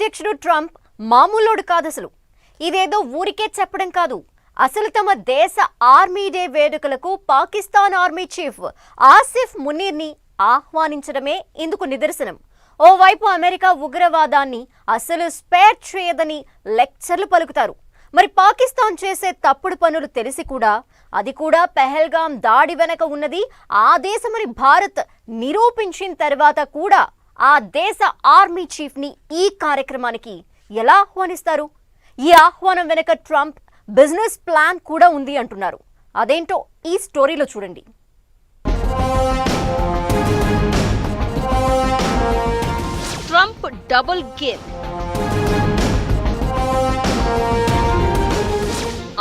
అధ్యక్షుడు ట్రంప్ మామూలోడు కాదు అసలు. ఇదేదో ఊరికే చెప్పడం కాదు. అసలు తమ దేశ ఆర్మీ డే వేడుకలకు పాకిస్తాన్ ఆర్మీ చీఫ్ ఆసిఫ్ మునీర్ని ఆహ్వానించడమే ఇందుకు నిదర్శనం. ఓవైపు అమెరికా ఉగ్రవాదాన్ని అసలు స్పేర్ చేయదని లెక్చర్లు పలుకుతారు. మరి పాకిస్తాన్ చేసే తప్పుడు పనులు తెలిసి కూడా అది కూడా పెహల్గాం దాడి వెనక ఉన్నది ఆ దేశమని భారత్ నిరూపించిన తర్వాత కూడా ఆ దేశ ఆర్మీ చీఫ్ని ఈ కార్యక్రమానికి ఎలా ఆహ్వానిస్తారు? ఈ ఆహ్వానం వెనక ట్రంప్ బిజినెస్ ప్లాన్ కూడా ఉంది అంటున్నారు. అదేంటో ఈ స్టోరీలో చూడండి. Trump double game.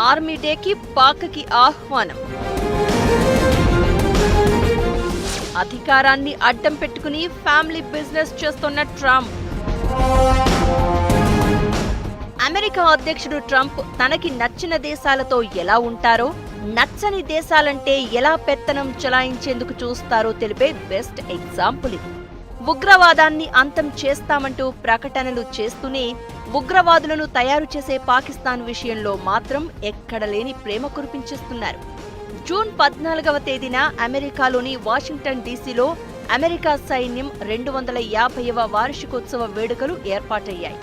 ఆర్మీ డేకి పాక్కి ఆహ్వానం. అధికారాన్ని అడ్డం పెట్టుకుని ఫ్యామిలీ బిజినెస్ చేస్తున్న ట్రంప్. అమెరికా అధ్యక్షుడు ట్రంప్ తనకి నచ్చిన దేశాలతో ఎలా ఉంటారో నచ్చని దేశాలంటే ఎలా పెత్తనం చలాయించేందుకు చూస్తారో తెలిపే బెస్ట్ ఎగ్జాంపుల్ ఇది. ఉగ్రవాదాన్ని అంతం చేస్తామంటూ ప్రకటనలు చేస్తూనే ఉగ్రవాదులను తయారు చేసే పాకిస్తాన్ విషయంలో మాత్రం ఎక్కడలేని ప్రేమ కురిపించేస్తున్నారు. జూన్ పద్నాలుగవ తేదీన అమెరికాలోని వాషింగ్టన్ డీసీలో అమెరికా సైన్యం రెండు వందల యాభైవ వార్షికోత్సవ వేడుకలు ఏర్పాటయ్యాయి.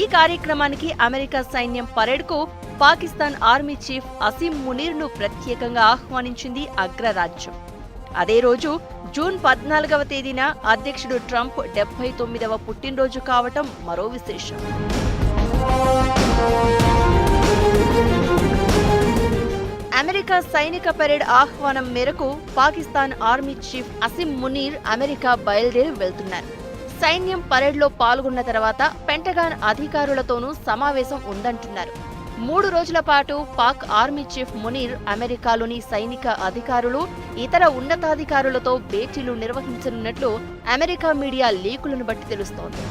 ఈ కార్యక్రమానికి అమెరికా సైన్యం పరేడ్కు పాకిస్తాన్ ఆర్మీ చీఫ్ అసీం మునీర్ను ప్రత్యేకంగా ఆహ్వానించింది అగ్రరాజ్యం. అదే రోజు జూన్ పద్నాలుగవ తేదీన అధ్యక్షుడు ట్రంప్ డెబ్బై తొమ్మిదవ పుట్టినరోజు కావటం మరో విశేషం. అమెరికా సైనిక పరేడ్ ఆహ్వానం మేరకు Pakistan army chief Asim Munir America బయలుదేరి వెళ్తున్నారు. సైన్యం పరేడ్లో పాల్గొన్న తర్వాత పెంటగాన్ అధికారులతోనూ సమావేశం ఉందంటున్నారు. మూడు రోజుల పాటు పాక్ ఆర్మీ చీఫ్ మునీర్ అమెరికాలోని సైనిక అధికారులు ఇతర ఉన్నతాధికారులతో భేటీలు నిర్వహించనున్నట్లు అమెరికా మీడియా లీకులను బట్టి తెలుస్తోంది.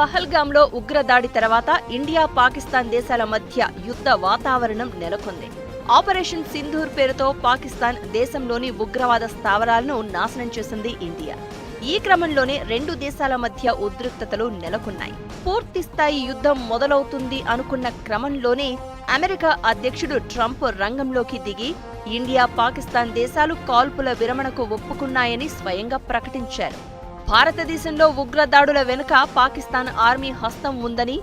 పహల్గామ్లో ఉగ్రదాడి తర్వాత ఇండియా పాకిస్తాన్ దేశాల మధ్య యుద్ధ వాతావరణం నెలకొంది. ఆపరేషన్ సింధూర్ పేరుతో పాకిస్తాన్ దేశంలోని ఉగ్రవాద స్థావరాలను నాశనం చేసింది ఇండియా. ఈ క్రమంలోనే రెండు దేశాల మధ్య ఉద్రిక్తతలు నెలకొన్నాయి. పూర్తి స్థాయి యుద్ధం మొదలవుతుంది అనుకున్న క్రమంలోనే అమెరికా అధ్యక్షుడు ట్రంప్ రంగంలోకి దిగి ఇండియా పాకిస్తాన్ దేశాలు కాల్పుల విరమణకు ఒప్పుకున్నాయని స్వయంగా ప్రకటించారు. భారతదేశంలో ఉగ్రదాడుల వెనుక పాకిస్తాన్ ఆర్మీ హస్తం ఉందని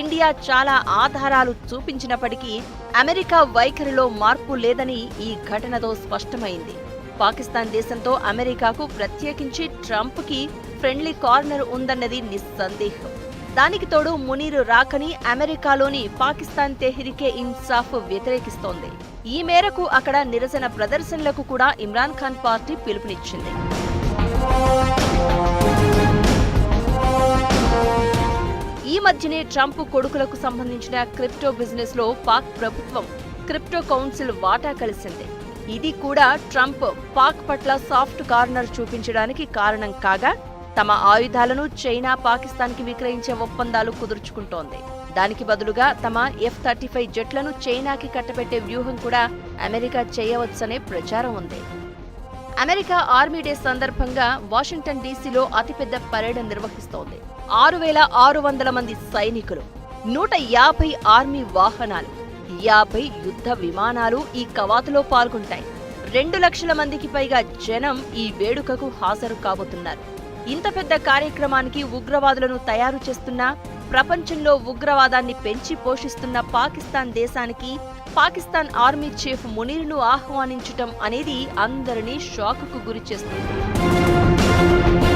ఇండియా చాలా ఆధారాలు చూపించినప్పటికీ అమెరికా వైఖరిలో మార్పు లేదని ఈ ఘటనతో స్పష్టమైంది. పాకిస్తాన్ దేశంతో అమెరికాకు ప్రత్యేకించి ట్రంప్కి ఫ్రెండ్లీ కార్నర్ ఉందన్నది నిస్సందేహం. దానికి తోడు మునీరు రాకని అమెరికాలోని పాకిస్తాన్ తెహ్రికే ఇన్సాఫ్ వ్యతిరేకిస్తోంది. ఈ మేరకు అక్కడ నిరసన ప్రదర్శనలకు కూడా ఇమ్రాన్ ఖాన్ పార్టీ పిలుపునిచ్చింది. ఈ మధ్యనే ట్రంప్ కొడుకులకు సంబంధించిన క్రిప్టో బిజినెస్లో పాక్ ప్రభుత్వం క్రిప్టో కౌన్సిల్ వాటా కలిసింది. ఇది కూడా ట్రంప్ పాక్ పట్ల సాఫ్ట్ కార్నర్ చూపించడానికి కారణం కాగా తమ ఆయుధాలను చైనా పాకిస్తాన్కి విక్రయించే ఒప్పందాలు కుదుర్చుకుంటోంది. దానికి బదులుగా తమ ఎఫ్ థర్టీ ఫైవ్ జెట్లను చైనాకి కట్టబెట్టే వ్యూహం కూడా అమెరికా చేయవచ్చనే ప్రచారం ఉంది. అమెరికా ఆర్మీ డే సందర్భంగా వాషింగ్టన్ డీసీలో అతిపెద్ద పరేడ్ నిర్వహిస్తోంది. ఆరు వేల ఆరు వందల మంది సైనికులు నూట యాభై ఆర్మీ వాహనాలు యాభై యుద్ధ విమానాలు ఈ కవాతులో పాల్గొంటాయి. రెండు లక్షల మందికి పైగా జనం ఈ వేడుకకు హాజరు కాబోతున్నారు. ఇంత పెద్ద కార్యక్రమానికి ఉగ్రవాదులను తయారు చేస్తున్న ప్రపంచంలో ఉగ్రవాదాన్ని పెంచి పోషిస్తున్న పాకిస్తాన్ దేశానికి పాకిస్తాన్ ఆర్మీ చీఫ్ మునీర్ను ఆహ్వానించటం అనేది అందరినీ షాకుకు గురి చేస్తుంది